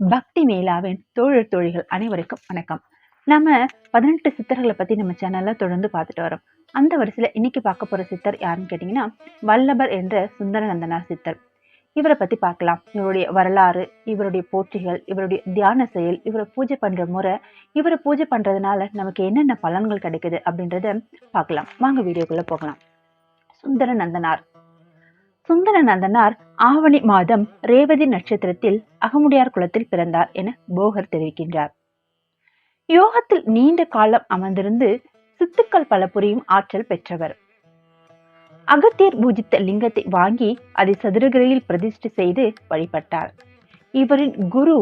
பக்தி மேலாவின் தோழர் தோழிகள் அனைவருக்கும் வணக்கம். நம்ம பதினெட்டு சித்தர்களை பத்தி நம்ம சேனல்ல தொடர்ந்து பார்த்துட்டு வரோம். அந்த வரிசையில இன்னைக்கு பார்க்க போற சித்தர் யாருன்னு கேட்டீங்கன்னா வல்லபர் என்ற சுந்தரநந்தனார் சித்தர். இவரை பத்தி பார்க்கலாம். இவருடைய வரலாறு இவருடைய போற்றிகள் இவருடைய தியான செயல் இவரை பூஜை பண்ற முறை இவரை பூஜை பண்றதுனால நமக்கு என்னென்ன பலன்கள் கிடைக்குது அப்படின்றத பார்க்கலாம். வாங்க வீடியோக்குள்ள போகலாம். சுந்தரநந்தனார். சுந்தரநந்தனார் ஆவணி மாதம் ரேவதி நட்சத்திரத்தில் அகமுடியார் குலத்தில் பிறந்தார் என போகர் தெரிவிக்கின்றார். யோகத்தில் நீண்ட காலம் அமர்ந்திருந்து சித்துக்கள் பல புரியும் ஆற்றல் பெற்றவர். அகத்தியர் பூஜித்த லிங்கத்தை வாங்கி அதை சதுரகிரியில் பிரதிஷ்டை செய்து வழிபட்டார். இவரின் குரு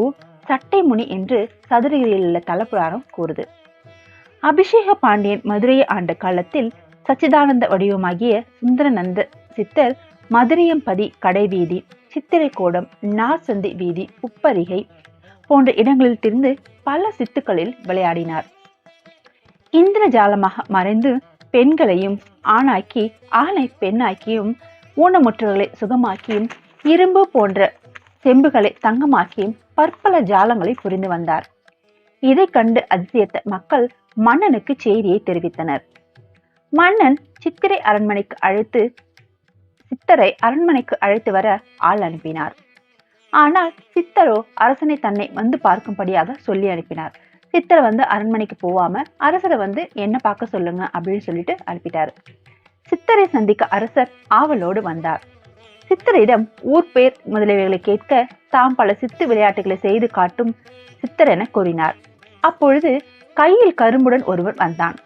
சட்டை முனி என்று சதுரகிரியில் உள்ள தலப்புராணம் கூறுது. அபிஷேக பாண்டியன் மதுரையை ஆண்ட காலத்தில் சச்சிதானந்த வடிவமாகிய சுந்தரநந்த சித்தர் மதுரையம்பதி கடைவீதி சித்திரைக்கோடம் நார்சந்தி வீதி உப்பரிகை போன்ற இடங்களில் திருந்து பல சித்துக்களில் விளையாடினார். இந்திரஜாலமாக மறைந்து பெண்களையும் ஆணாக்கி ஆணை பெண்ணாக்கியும் ஊனமுற்றவர்களை சுகமாக்கியும் இரும்பு போன்ற செம்புகளை தங்கமாக்கியும் பற்பல ஜாலங்களை புரிந்து வந்தார். இதை கண்டு அதிசயத்த மக்கள் மன்னனுக்கு செய்தியை தெரிவித்தனர். மன்னன் சித்திரை அரண்மனைக்கு அழைத்து சித்தரை அரண்மனைக்கு அழைத்து வர ஆள் அனுப்பினார். ஆனால் சித்தரோ அரசனை தன்னை வந்து பார்க்கும்படியாக சொல்லி அனுப்பினார். சித்தரை வந்து அரண்மனைக்கு போவாம அரசரை வந்து என்ன பார்க்க சொல்லுங்க அப்படின்னு சொல்லிட்டு அனுப்பிட்டார். சித்தரை சந்திக்க அரசர் ஆவலோடு வந்தார். சித்தரிடம் ஊர் பேர் முதலியவைகளை கேட்க தாம் பல சித்து விளையாட்டுகளை செய்து காட்டும் சித்தர் என கூறினார். அப்பொழுது கையில் கரும்புடன் ஒருவர் வந்தான்.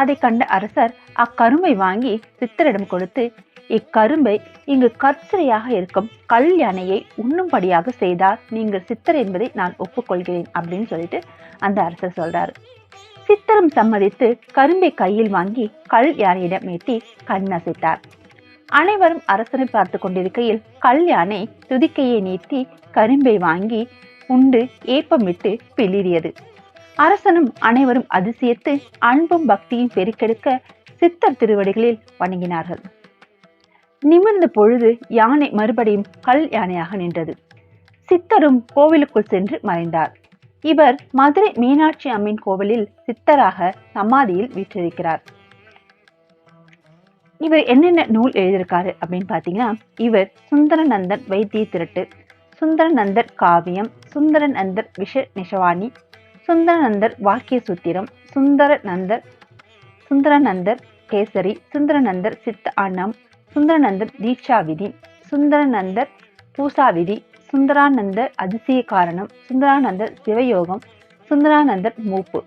அதை கண்ட அரசர் அக்கரும்பை வாங்கி சித்தரிடம் கொடுத்து இக்கரும்பை இங்கு கற்சிறையாக இருக்கும் கல் யானையை உண்ணும்படியாக செய்தார். நீங்கள் சித்தர் என்பதை நான் ஒப்புக்கொள்கிறேன் அப்படின்னு சொல்லிட்டு அந்த அரசர் சொல்றாரு. சித்தரும் சம்மதித்து கரும்பை கையில் வாங்கி கல் யானையிடம் ஏற்றி கண்ணசைத்தார். அனைவரும் அரசனை பார்த்து கொண்டிருக்கையில் கல் யானை துதிக்கையை நீட்டி கரும்பை வாங்கி உண்டு ஏப்பமிட்டு பிளிரியது அரசனும் அனைவரும் அதிசயத்து அன்பும் பக்தியும் பெருக்கெடுக்க சித்தர் திருவடிகளில் வணங்கினார்கள். நிமிர்ந்த பொழுது யானை மறுபடியும் கல் யானையாக நின்றது. சித்தரும் கோவிலுக்குள் சென்று மறைந்தார். இவர் மதுரை மீனாட்சி அம்மன் கோவிலில் சித்தராக சமாதியில் வீற்றிருக்கிறார். இவர் என்னென்ன நூல் எழுதியிருக்காரு அப்படின்னு பார்த்தீங்கன்னா இவர் சுந்தரநந்தன் வைத்திய திரட்டு சுந்தரநந்தர் காவியம் சுந்தரநந்தர் விஷ நிஷவாணி சுந்தரநந்தர் வாக்கிய சூத்திரம் சுந்தரநந்தர் சுந்தரநந்தர் கேசரி சுந்தரநந்தர் சித்த அண்ணம் சுந்தரநந்தர் தீட்சா விதி சுந்தரநந்தர் பூசா விதி சுந்தரானந்தர் அதிசய காரணம் சுந்தரானந்தர் சிவயோகம் சுந்தரானந்தர் மூப்பு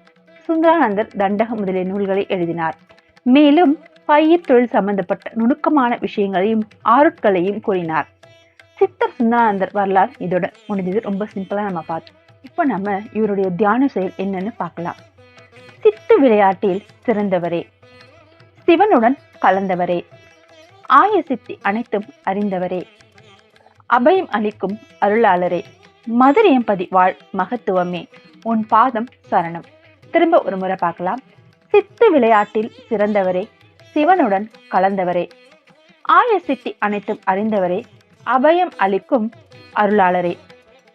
சுந்தரானந்தர் தண்டகம் முதலிய நூல்களை எழுதினார். மேலும் பயிர் தொழில் சம்பந்தப்பட்ட நுணுக்கமான விஷயங்களையும் ஆருட்களையும் கூறினார். சித்தர் சுந்தரானந்தர் வரலாறு இதோட முடிஞ்சது. ரொம்ப சிம்பிளாக நம்ம பார்த்தோம் இப்போ நம்ம இவருடைய தியான செயல் என்னன்னு பார்க்கலாம் சித்து விளையாட்டில் சிறந்தவரே. சிவனுடன் கலந்தவரே. ஆய சித்தி அனைத்தும் அறிந்தவரே. அபயம் அளிக்கும் அருளாளரே மதுரையம்பதி வாழ் மகத்துவமே. உன் பாதம் சரணம். திரும்ப ஒரு முறை பார்க்கலாம். சித்து விளையாட்டில் சிறந்தவரே சிவனுடன் கலந்தவரே. ஆய சித்தி அனைத்தும் அறிந்தவரே அபயம் அளிக்கும் அருளாளரே.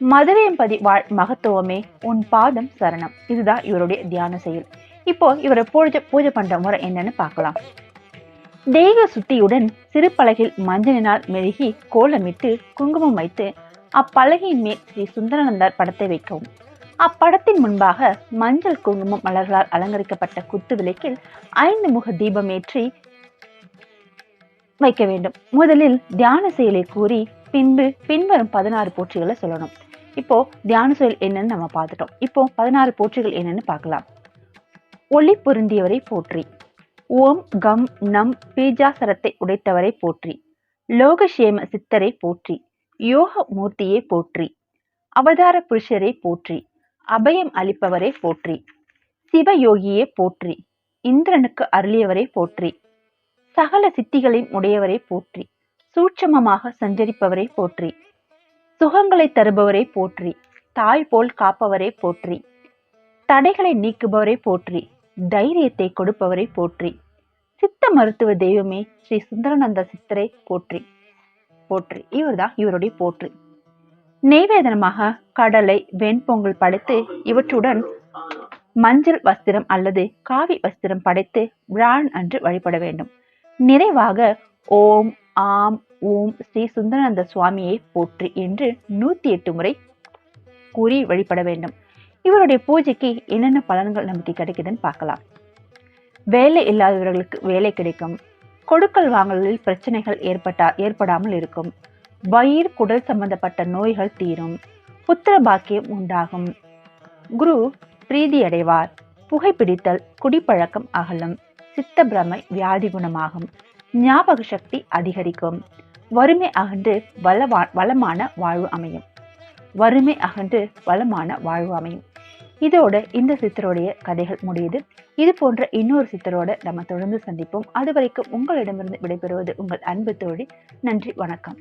மதுரையம்பதி வாழ் மகத்துவமே உன் பாதம் சரணம். இதுதான் இவருடைய தியான செயல். இப்போ இவரை பூஜை பூஜை பண்ற முறை என்னன்னு பார்க்கலாம். தேக சுத்தியுடன் சிறு பலகில் மஞ்சளினால் மெழுகி கோலமிட்டு குங்குமம் வைத்து அப்பலகையின் மேல் ஸ்ரீ சுந்தரநந்தர் படத்தை வைக்கவும். அப்படத்தின் முன்பாக மஞ்சள் குங்குமம் மலர்களால் அலங்கரிக்கப்பட்ட குத்து விளக்கில் ஐந்து முக தீபம் ஏற்றி வைக்க வேண்டும். முதலில் தியான செயலை கூறி பின்பு பின்வரும் பதினாறு போற்றிகளை சொல்லணும். இப்போ தியான செயல் என்னன்னு நம்ம பார்த்துட்டோம். இப்போ பதினாறு போற்றிகள் என்னன்னு பார்க்கலாம். ஒளி பொருந்தியவரை போற்றி. ஓம் கம் நம் பீஜாசரத்தை உடைத்தவரை போற்றி. லோகஷேம சித்தரை போற்றி. யோக மூர்த்தியை போற்றி. அவதார புருஷரை போற்றி. அபயம் அளிப்பவரை போற்றி. சிவயோகியை போற்றி. இந்திரனுக்கு அருளியவரை போற்றி. சகல சித்திகளின் உடையவரை போற்றி. சூட்சமமாக சஞ்சரிப்பவரை போற்றி. சுகங்களை தருபவரை போற்றி. தாய் போல் காப்பவரை போற்றி. தடைகளை நீக்குபவரை போற்றி. தைரியத்தை கொடுப்பவரை போற்றி. சித்த மருத்துவ தெய்வமே ஸ்ரீ சுந்தரநந்த சித்தரை போற்றி. போற்றி. இவர்தான் இவருடைய போற்றி. நெய்வேதனமாக கடலை வெண்பொங்கல் படைத்து இவற்றுடன் மஞ்சள் வஸ்திரம் அல்லது காவி வஸ்திரம் படைத்து விழான் அன்று வழிபட வேண்டும். நிறைவாக ஓம் ஆம் ஓம் ஸ்ரீ சுந்தரநந்த சுவாமியை போற்றி என்று நூத்தி எட்டு முறை கூறி வழிபட வேண்டும். இவருடைய பூஜைக்கு என்னென்ன பலன்கள் நமக்கு கிடைக்குதுன்னு பார்க்கலாம். வேலை இல்லாதவர்களுக்கு வேலை கிடைக்கும். கொடுக்கல் வாங்கலில் பிரச்சனைகள் ஏற்பட்டா ஏற்படாமல் இருக்கும். வயிறு குடல் சம்பந்தப்பட்ட நோய்கள் தீரும். புத்திர பாக்கியம் உண்டாகும். குரு பிரீதி அடைவார். புகைப்பிடித்தல் குடிப்பழக்கம் அகலும். சித்த பிரமை வியாதி குணமாகும். ஞாபக சக்தி அதிகரிக்கும். வறுமை அகன்று வளவா வளமான வாழ்வு அமையும். வறுமை அகன்று வளமான வாழ்வு அமையும். இதோட இந்த சித்தருடைய கதைகள் முடியுது. இது போன்ற இன்னொரு சித்தரோட நம்ம தொடர்ந்து சந்திப்போம். அது வரைக்கும் உங்களிடமிருந்து விடைபெறுவது உங்கள் அன்பு தோழி. நன்றி வணக்கம்.